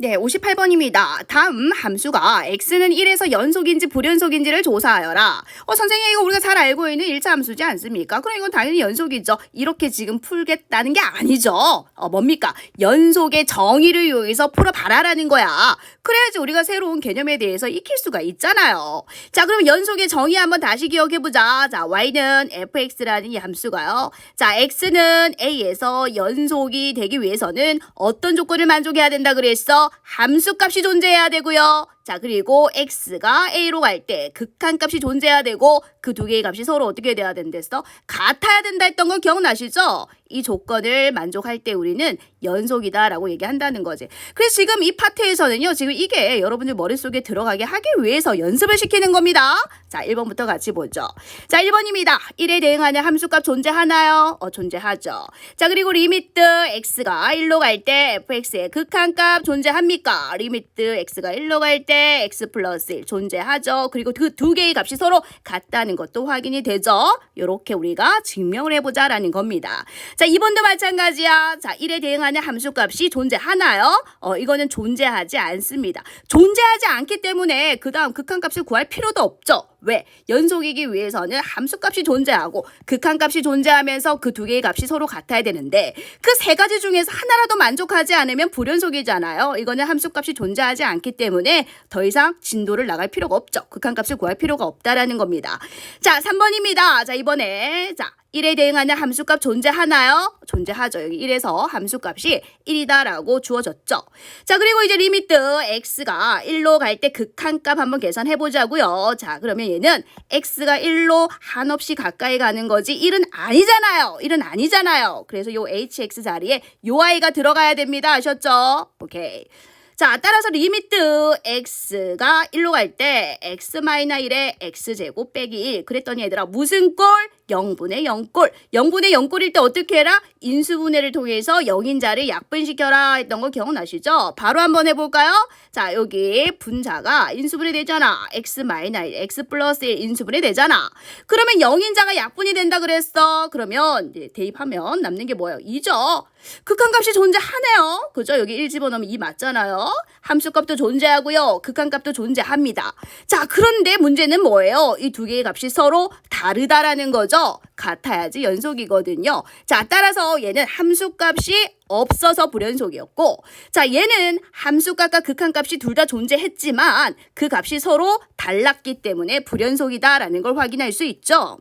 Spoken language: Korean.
네, 58번입니다. 다음 함수가 x는 1에서 연속인지 불연속인지를 조사하여라. 어, 선생님 이거 우리가 잘 알고 있는 1차 함수지 않습니까? 그럼 이건 당연히 연속이죠. 이렇게 지금 풀겠다는 게 아니죠. 어, 뭡니까? 연속의 정의를 이용해서 풀어봐라라는 거야. 그래야지 우리가 새로운 개념에 대해서 익힐 수가 있잖아요. 자, 그럼 연속의 정의 한번 다시 기억해보자. 자, y는 fx라는 이 함수가요. 자, x는 a에서 연속이 되기 위해서는 어떤 조건을 만족해야 된다 그랬어? 함수값이 존재해야 되고요. 자, 그리고 x가 a로 갈 때 극한값이 존재해야 되고 그 두 개의 값이 서로 어떻게 돼야 된댔어? 같아야 된다 했던 거 기억나시죠? 이 조건을 만족할 때 우리는 연속이다라고 얘기한다는 거지. 그래서 지금 이 파트에서는요. 지금 이게 여러분들 머릿속에 들어가게 하기 위해서 연습을 시키는 겁니다. 자, 1번부터 같이 보죠. 자, 1번입니다. 1에 대응하는 함수값 존재하나요? 어, 존재하죠. 자, 그리고 리미트 x가 1로 갈 때 fx의 극한값 존재합니까? 리미트 x가 1로 갈때 x 플러스 1 존재하죠. 그리고 그 두 개의 값이 서로 같다는 것도 확인이 되죠. 이렇게 우리가 증명을 해보자 라는 겁니다. 자, 2번도 마찬가지야. 자, 1에 대응하는 함수값이 존재하나요? 어, 이거는 존재하지 않습니다. 존재하지 않기 때문에 그 다음 극한값을 구할 필요도 없죠. 왜? 연속이기 위해서는 함수값이 존재하고 극한값이 존재하면서 그 두 개의 값이 서로 같아야 되는데 그 세 가지 중에서 하나라도 만족하지 않으면 불연속이잖아요. 이거는 함수값이 존재하지 않기 때문에 더 이상 진도를 나갈 필요가 없죠. 극한값을 구할 필요가 없다라는 겁니다. 자, 3번입니다. 자, 이번에 자, 1에 대응하는 함수값 존재하나요? 존재하죠. 여기 1에서 함수값이 1이다라고 주어졌죠. 자, 그리고 이제 리미트 x가 1로 갈 때 극한값 한번 계산해 보자고요. 자, 그러면 얘는 x가 1로 한없이 가까이 가는 거지 1은 아니잖아요. 1은 아니잖아요. 그래서 요 hx 자리에 요 i가 들어가야 됩니다. 아셨죠? 오케이. 자, 따라서 리미트 x가 1로 갈 때 x-1에 x제곱 빼기 1. 그랬더니 얘들아 무슨 꼴? 0분의 0꼴. 0분의 0꼴일 때 어떻게 해라? 인수분해를 통해서 0인 자를 약분시켜라 했던 거 기억나시죠? 바로 한번 해볼까요? 자, 여기 분자가 인수분해 되잖아. x-1, x 플러스 1 인수분해 되잖아. 그러면 0인 자가 약분이 된다 그랬어. 그러면 대입하면 남는 게 뭐예요? 2죠. 극한값이 존재하네요. 그죠? 여기 1 집어넣으면 2 맞잖아요. 함수값도 존재하고요. 극한값도 존재합니다. 자, 그런데 문제는 뭐예요? 이 두 개의 값이 서로 다르다라는 거죠. 같아야지 연속이거든요. 자, 따라서 얘는 함수값이 없어서 불연속이었고, 자, 얘는 함수값과 극한값이 둘 다 존재했지만 그 값이 서로 달랐기 때문에 불연속이다라는 걸 확인할 수 있죠.